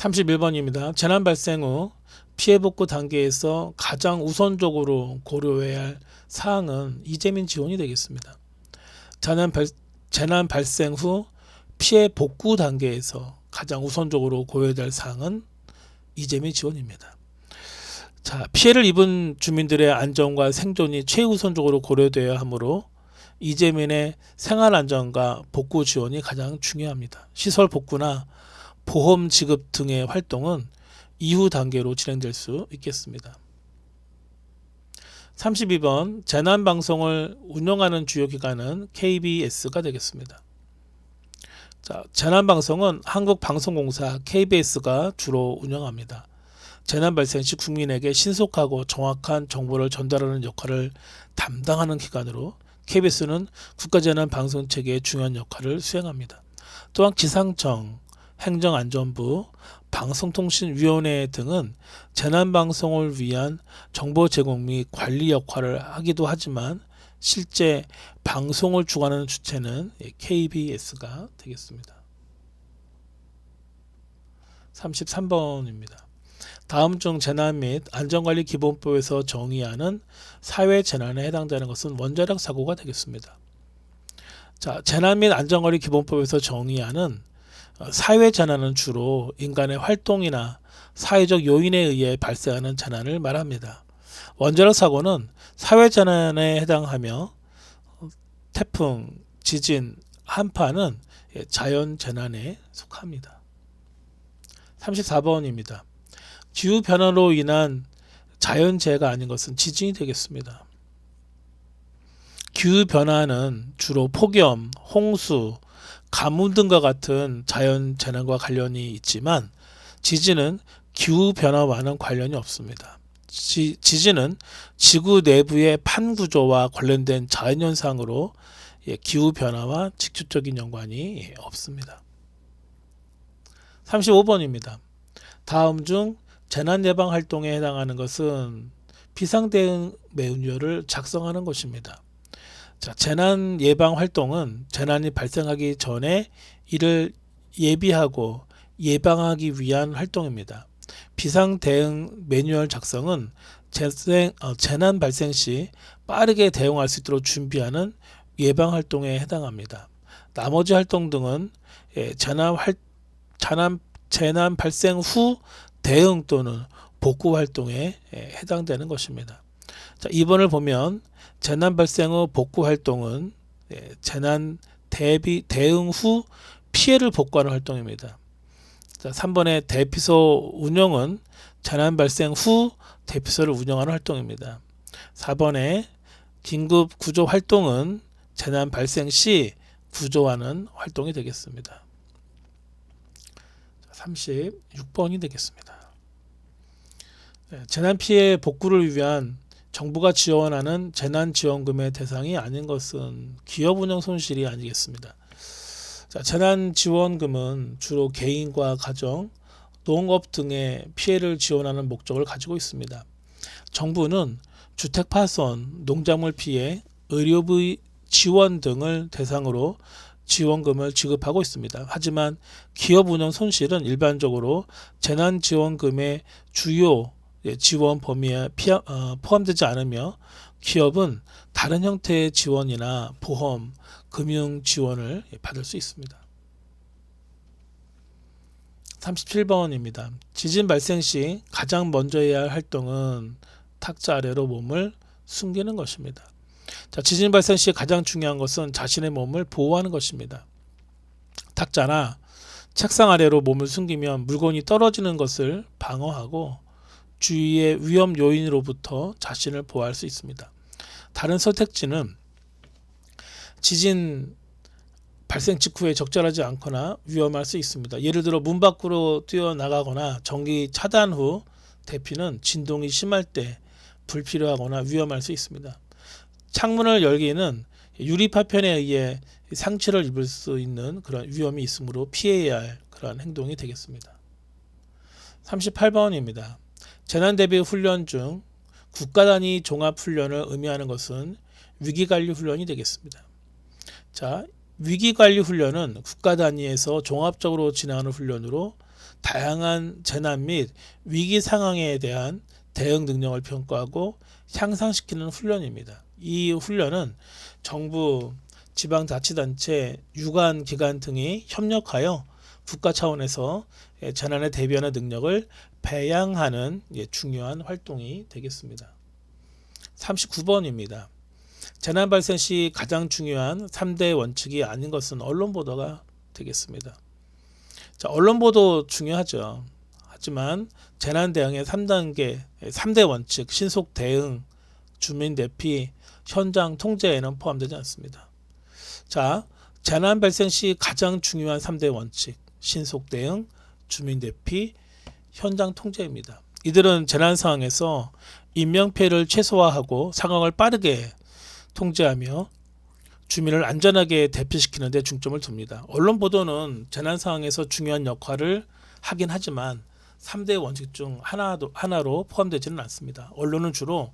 31번입니다. 재난 발생 후 피해 복구 단계에서 가장 우선적으로 고려해야 할 사항은 이재민 지원이 되겠습니다. 재난, 발, 재난 발생 후 피해 복구 단계에서 가장 우선적으로 고려해야 할 사항은 이재민 지원입니다. 자, 피해를 입은 주민들의 안전과 생존이 최우선적으로 고려되어야 하므로 이재민의 생활 안전과 복구 지원이 가장 중요합니다. 시설 복구나 보험 지급 등의 활동은 이후 단계로 진행될 수 있겠습니다. 32번 재난 방송을 운영하는 주요 기관은 KBS가 되겠습니다. 자, 재난 방송은 한국방송공사 KBS가 주로 운영합니다. 재난 발생 시 국민에게 신속하고 정확한 정보를 전달하는 역할을 담당하는 기관으로 KBS는 국가재난 방송 체계의 중요한 역할을 수행합니다. 또한 기상청, 행정안전부, 방송통신위원회 등은 재난방송을 위한 정보 제공 및 관리 역할을 하기도 하지만 실제 방송을 주관하는 주체는 KBS가 되겠습니다. 33번입니다. 다음 중 재난 및 안전관리 기본법에서 정의하는 사회 재난에 해당되는 것은 원자력 사고가 되겠습니다. 자, 재난 및 안전관리 기본법에서 정의하는 어, 사회 재난은 주로 인간의 활동이나 사회적 요인에 의해 발생하는 재난을 말합니다. 원자력 사고는 사회 재난에 해당하며 어, 태풍, 지진, 한파는 예, 자연 재난에 속합니다. 34번입니다. 기후 변화로 인한 자연재해가 아닌 것은 지진이 되겠습니다. 기후 변화는 주로 폭염, 홍수, 가뭄 등과 같은 자연 재난과 관련이 있지만 지진은 기후 변화와는 관련이 없습니다. 지, 지진은 지구 내부의 판 구조와 관련된 자연 현상으로 예, 기후 변화와 직접적인 연관이 예, 없습니다. 35번입니다. 다음 중 재난 예방 활동에 해당하는 것은 비상 대응 매뉴얼을 작성하는 것입니다. 자, 재난 예방 활동은 재난이 발생하기 전에 이를 예비하고 예방하기 위한 활동입니다. 비상 대응 매뉴얼 작성은 재생, 어, 재난 발생 시 빠르게 대응할 수 있도록 준비하는 예방 활동에 해당합니다. 나머지 활동 등은 예, 재난 활 재난 재난 발생 후 대응 또는 복구 활동에 예, 해당되는 것입니다. 자, 2번을 보면 재난 발생 후 복구 활동은 예, 재난 대비 대응 후 피해를 복구하는 활동입니다. 자, 3번의 대피소 운영은 재난 발생 후 대피소를 운영하는 활동입니다. 4번의 긴급 구조 활동은 재난 발생 시 구조하는 활동이 되겠습니다. 36번이 되겠습니다. 네, 재난 피해 복구를 위한 정부가 지원하는 재난지원금의 대상이 아닌 것은 기업 운영 손실이 아니겠습니다. 자, 재난지원금은 주로 개인과 가정, 농업 등의 피해를 지원하는 목적을 가지고 있습니다. 정부는 주택 파손, 농작물 피해, 의료비 지원 등을 대상으로 지원금을 지급하고 있습니다. 하지만 기업 운영 손실은 일반적으로 재난지원금의 주요 예, 지원 범위에 어, 포함되지 않으며 기업은 다른 형태의 지원이나 보험, 금융 지원을 받을 수 있습니다. 37번입니다. 지진 발생 시 가장 먼저 해야 할 활동은 탁자 아래로 몸을 숨기는 것입니다. 자, 지진 발생 시 가장 중요한 것은 자신의 몸을 보호하는 것입니다. 탁자나 책상 아래로 몸을 숨기면 물건이 떨어지는 것을 방어하고 주위의 위험 요인으로부터 자신을 보호할 수 있습니다. 다른 선택지는 지진 발생 직후에 적절하지 않거나 위험할 수 있습니다. 예를 들어 문 밖으로 뛰어나가거나 전기 차단 후 대피는 진동이 심할 때 불필요하거나 위험할 수 있습니다. 창문을 열기에는 유리 파편에 의해 상처를 입을 수 있는 그런 위험이 있으므로 피해야 할 그런 행동이 되겠습니다. 38번입니다. 재난 대비 훈련 중 국가 단위 종합 훈련을 의미하는 것은 위기 관리 훈련이 되겠습니다. 자, 위기관리 훈련은 국가 단위에서 종합적으로 진행하는 훈련으로 다양한 재난 및 위기 상황에 대한 대응 능력을 평가하고 향상시키는 훈련입니다. 이 훈련은 정부, 지방자치단체, 유관기관 등이 협력하여 국가 차원에서 예, 재난에 대비하는 능력을 배양하는 예, 중요한 활동이 되겠습니다. 39번입니다. 재난 발생 시 가장 중요한 3대 원칙이 아닌 것은 언론 보도가 되겠습니다. 자, 언론 보도 중요하죠. 하지만 재난 대응의 3단계, 3대 원칙, 신속 대응, 주민 대피, 현장 통제에는 포함되지 않습니다. 자, 재난 발생 시 가장 중요한 3대 원칙, 신속 대응, 주민 대피, 현장 통제입니다. 이들은 재난 상황에서 인명 피해를 최소화하고 상황을 빠르게 통제하며 주민을 안전하게 대피시키는 데 중점을 둡니다. 언론 보도는 재난 상황에서 중요한 역할을 하긴 하지만 3대 원칙 중 하나도, 하나로 포함되지는 않습니다. 언론은 주로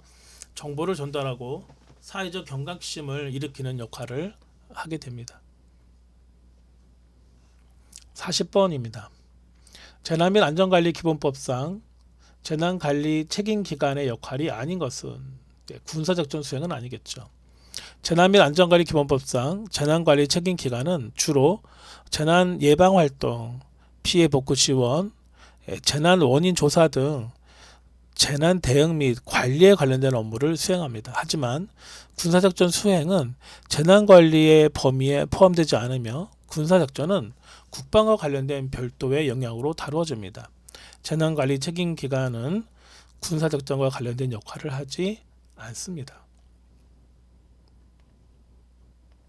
정보를 전달하고 사회적 경각심을 일으키는 역할을 하게 됩니다. 40번입니다. 재난 및 안전관리 기본법상 재난관리 책임기관의 역할이 아닌 것은 네, 군사작전 수행은 아니겠죠. 재난 및 안전관리 기본법상 재난관리 책임기관은 주로 재난 예방 활동, 피해 복구 지원, 예, 재난 원인 조사 등 재난 대응 및 관리에 관련된 업무를 수행합니다. 하지만 군사작전 수행은 재난 관리의 범위에 포함되지 않으며 군사작전은 국방과 관련된 별도의 영역으로 다루어집니다. 재난관리 책임기관은 군사작전과 관련된 역할을 하지 않습니다.